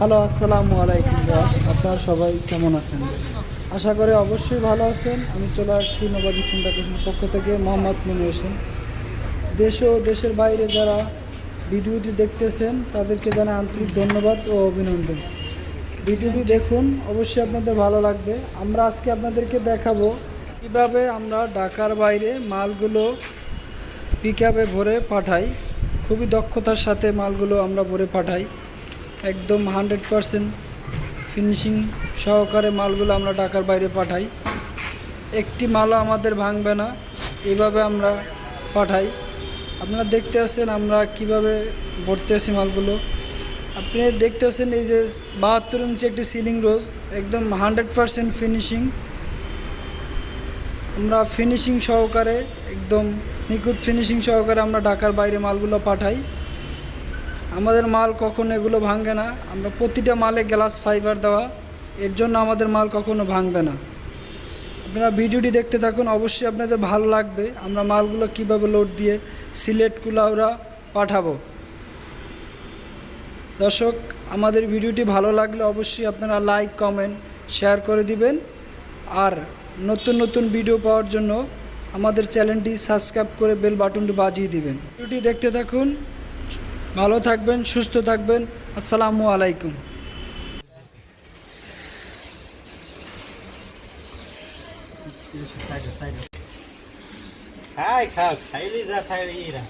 Hello, আসসালামু আলাইকুম দাস আপনারা সবাই কেমন আছেন? আশা করি অবশ্যই ভালো আছেন। আমি চলে আসছি নবাজি ফাউন্ডেশনের পক্ষ থেকে, মোহাম্মদ মনে হোসেন। দেশ ও দেশের বাইরে যারা ভিডিওটি দেখতেছেন, তাদেরকে জানা আন্তরিক ধন্যবাদ ও অভিনন্দন। ভিডিওটি দেখুন, অবশ্যই আপনাদের ভালো লাগবে। আমরা আজকে আপনাদেরকে দেখাবো কীভাবে আমরা ঢাকার বাইরে মালগুলো পিক ভরে পাঠাই। খুবই দক্ষতার সাথে মালগুলো আমরা ভরে পাঠাই। একদম হান্ড্রেড পারসেন্ট ফিনিশিং সহকারে মালগুলো আমরা ঢাকার বাইরে পাঠাই। একটি মালও আমাদের ভাঙবে না, এভাবে আমরা পাঠাই। আপনারা দেখতে আসছেন আমরা কীভাবে ভরতে আসি মালগুলো। আপনি দেখতে আসছেন এই যে বাহাত্তর ইঞ্চি একটি সিলিং রোজ একদম হান্ড্রেড পারসেন্ট ফিনিশিং আমরা ফিনিশিং সহকারে, একদম নিখুঁত ফিনিশিং সহকারে আমরা ঢাকার বাইরে মালগুলো পাঠাই। আমাদের মাল কখনো এগুলো ভাঙবে না। আমরা প্রতিটা মালে গ্লাস ফাইবার দেওয়া, এর জন্য আমাদের মাল কখনো ভাঙবে না। আপনারা ভিডিওটি দেখতে থাকুন, অবশ্যই আপনাদের ভালো লাগবে। আমরা মালগুলো কীভাবে লোড দিয়ে সিলেট কুলাউরা পাঠাবো। দর্শক, আমাদের ভিডিওটি ভালো লাগলে অবশ্যই আপনারা লাইক, কমেন্ট, শেয়ার করে দিবেন। আর নতুন নতুন ভিডিও পাওয়ার জন্য আমাদের চ্যানেলটি সাবস্ক্রাইব করে বেল বাটনটি বাজিয়ে দিবেন। ভিডিওটি দেখতে থাকুন। ভালো থাকবেন সুস্থ থাকবেন। আসসালামু আলাইকুম। খাই খাও খাইলে যা খাইলে এরা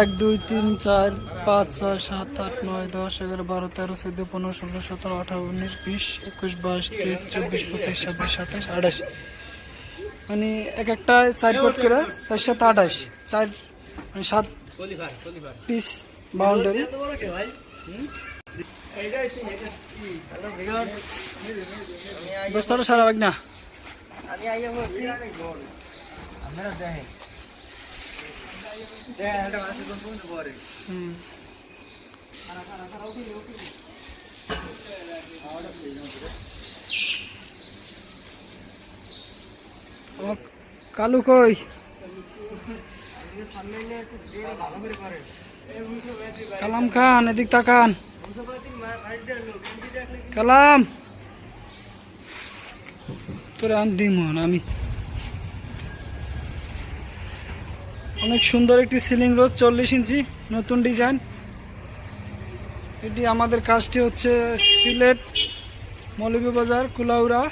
এক, দুই, তিন, চার, পাঁচ, ছয়, সাত, আট, নয়, দশ, এগারো, বারো, তেরো, চোদ্দ, পনেরো, ষোলো, সতেরো, আঠারো, উনিশ, বিশ, একুশ, বাইশ, তেইশ, চব্বিশ, পঁচিশ, ছাব্বিশ, সাতাশ, আঠাশ। মানে এক একটা চার ফুট করে চার সাত, আঠাশ। চার মানে সাত পিস বাউন্ডারি। বস্তাটা সারা না হুম ও, কালু কই কালাম খান এদিক তাকান কালাম তোরে আন দিমন আমি। অনেক সুন্দর একটি সিলিং রোড চল্লিশ ইঞ্চি, নতুন ডিজাইন এটি আমাদের কাজটি হচ্ছে সিলেট মৌলভীবাজার, কুলাউড়া।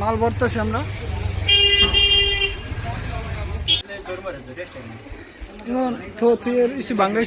মাল ভরতেছি আমরা। থো তুই এর ইসি বাঙ্গাই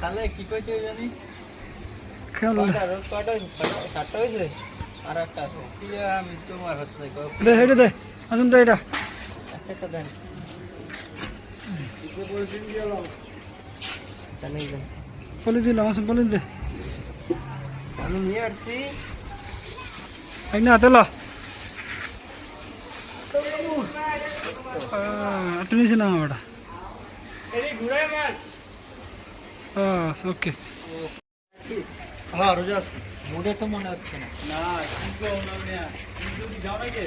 খোলে কি কইতে জানি? খেলো। কয়টা সাতটা হয়েছে আর একটা আছে। কি আমি তোমার হচ্ছে দে হেঁটে দে আসুন দে এটা। একটা দেন। পলি দিলাম আসুন পলি দে। আমি নিয়ে আসছি। না তেলা। একটু নিচে নামা বেটা ওকে হ্যাঁ রোজাস মুডে তো মনে হচ্ছে না না যাও নাকি